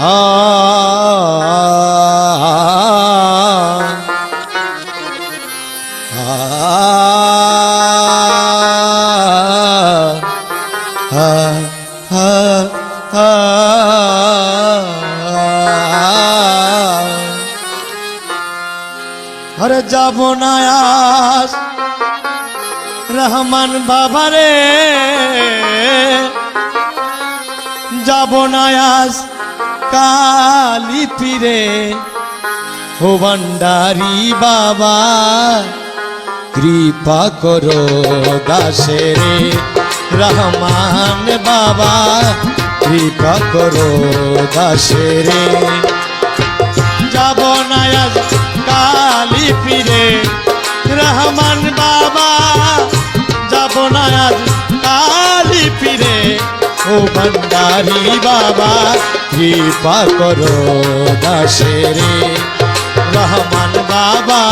আরে যাব না আস রহমান বাবারে যাব না আস কালি পীরে ও ভান্ডারি বাবা, কৃপা করো দাসেরে রহমান বাবা, কৃপা করো দাসেরে। যাব না আজ কালি ফিরে, রহমান বাবা, যাব না আজ কালি ফিরে ও ভণ্ডারি বাবা কৃপা করো দাসেরে। রহমান বাবা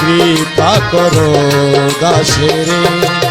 কৃপা করো দাসেরে।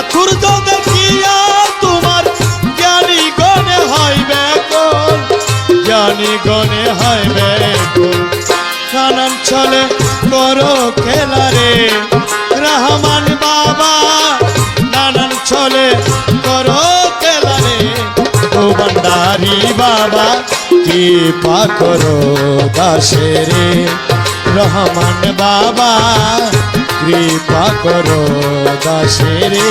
সাথুর্য দেখিয়া তোমার জ্ঞানী গণে হইবে কোন জ্ঞানী গণে হইবে কোন কানন চলে করো খেলারে রহমান বাবা, নানান চলে করো খেলারে ও ভণ্ডারি বাবা, কৃপা করো দাসেরে। রহমান বাবা কৃপা করো দাসেরে।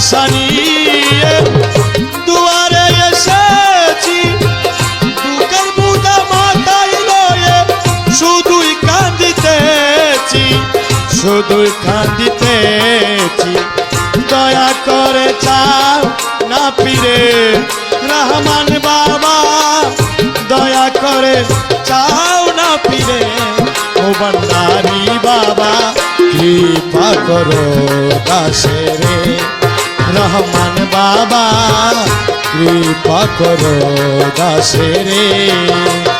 বড় আশা নিয়ে দুয়ারে এসেছি। দুঃখের বুঝা মাথায় লয়ে শুধুই কাঁদিতেছি শুধুই কাঁদিতেছি দয়া করে চাও না ফিরে, রহমান বাবা। দয়া করে চাও না ফিরে, ও বন্দারি বাবা, কৃপা করো দাসেরে। রহমান বাবা কৃপা করো দাসেরে। তোমারে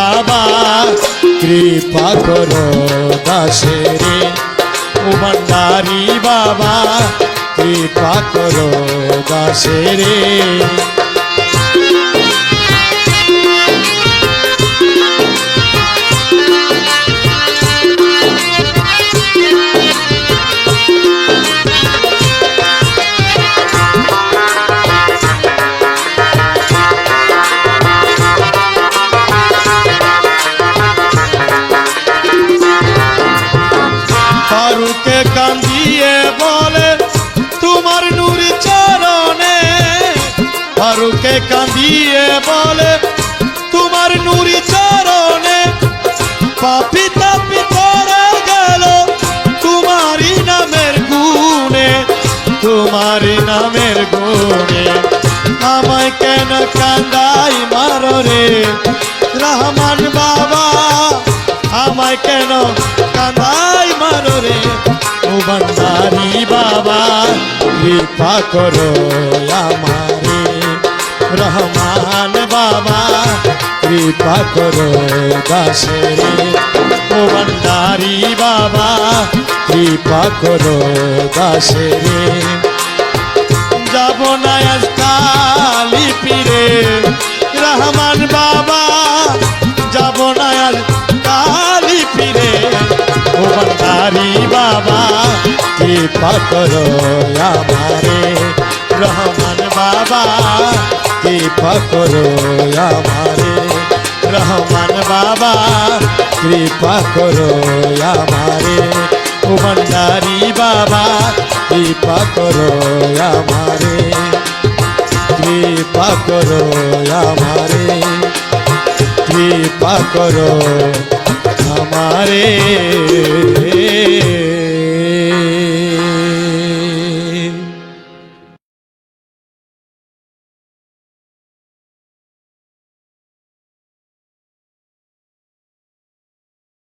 কৃপা করো দাসেরে ও ভণ্ডারি বাবা কৃপা করো দাসেরে কাঁদিয়ে বলে, তোমার নুরি চরণে পাপি তাপি করে গেল। তোমারই নামের গুণে, তোমারই নামের গুণে। আমায় কেন কান্দাই মারো রে? রহমান বাবা, আমায় কেন কান্দাই মারো রে? ও বন্দারি বাবা, কৃপা করো আমারে রহমান বাবা কৃপা করো দাসরে ও বন্দারি বাবা কৃপা করো দাসরে যাব না পীরে রহমান বাবা যাব না আজ কালি পীরে ও বন্দারি বাবা কৃপা করো আমারে রহমান বাবা, কৃপা করো আমারে। রহমান বাবা, কৃপা করো আমারে। ও ভণ্ডারি বাবা, কৃপা করো আমারে। কৃপা করো আমারে। কৃপা করো আমারে।